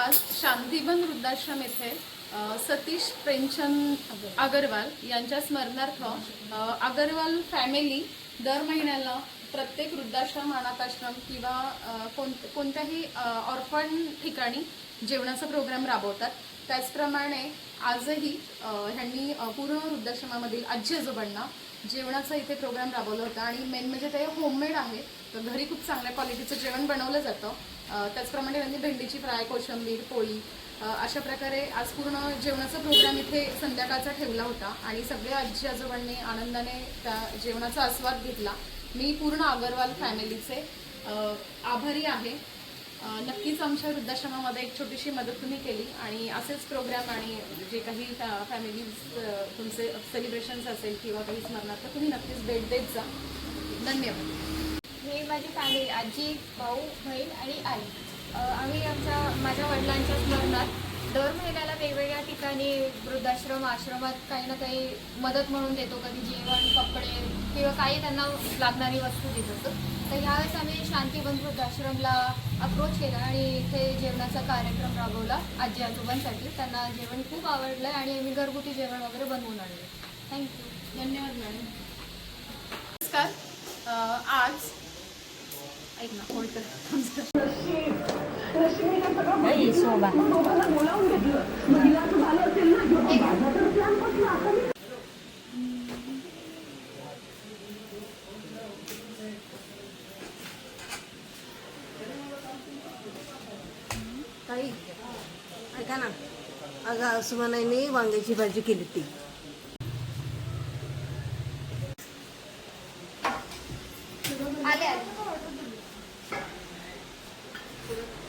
आज शांतीवन वृद्धाश्रम येथे सतीश प्रेमचंद अगरवाल यांच्या स्मरणार्थ अगरवाल फॅमिली दर महिन्याला प्रत्येक वृद्धाश्रम अनाथाश्रम किंवा कोण कोणत्याही ऑर्फन ठिकाणी जेवणाचा प्रोग्राम राबवतात. त्याचप्रमाणे आजही ह्यांनी पूर्ण वृद्धाश्रमामधील आजी आजोबांना जेवणाचा इथे प्रोग्राम राबवला होता. आणि मेन म्हणजे ते होममेड आहे. तर घरी खूप चांगल्या क्वालिटीचं जेवण बनवलं जातं. त्याचप्रमाणे त्यांनी भेंडीची फ्राय कोशिंबीर पोळी अशा प्रकारे आज पूर्ण जेवणाचा प्रोग्राम इथे संध्याकाळचा ठेवला होता आणि सगळे आजी आजोबांनी आनंदाने त्या जेवणाचा आस्वाद घेतला. मी पूर्ण अगरवाल फॅमिलीचे आभारी आहे. नक्कीच आमच्या वृद्धाश्रमामध्ये एक छोटीशी मदत तुम्ही केली आणि असेच प्रोग्राम आणि जे काही फॅ फॅमिलीज तुमचे सेलिब्रेशन्स असेल किंवा काही स्मरणार्थ तुम्ही नक्कीच भेट देत जा. धन्यवाद. हे माझी फॅमिली आजी भाऊ बहीण आणि आई. आम्ही आमच्या माझ्या वडिलांच्या स्मरणात दर महिन्याला वेगवेगळ्या ठिकाणी वृद्धाश्रम आश्रमात काही ना काही मदत म्हणून देतो. कधी जेवण कपडे किंवा काही त्यांना लागणारी वस्तू देत असतो. तर ह्यावेळेस आम्ही शांतीवन वृद्धाश्रमला अप्रोच केला आणि इथे जेवणाचा कार्यक्रम राबवला आजी आजोबांसाठी. त्यांना जेवण खूप आवडलं आणि आम्ही घरगुती जेवण वगैरे बनवून आणलं. थँक्यू धन्यवाद मॅडम. नमस्कार. आज agak semana ini wangi si baju kiliti. Thank you.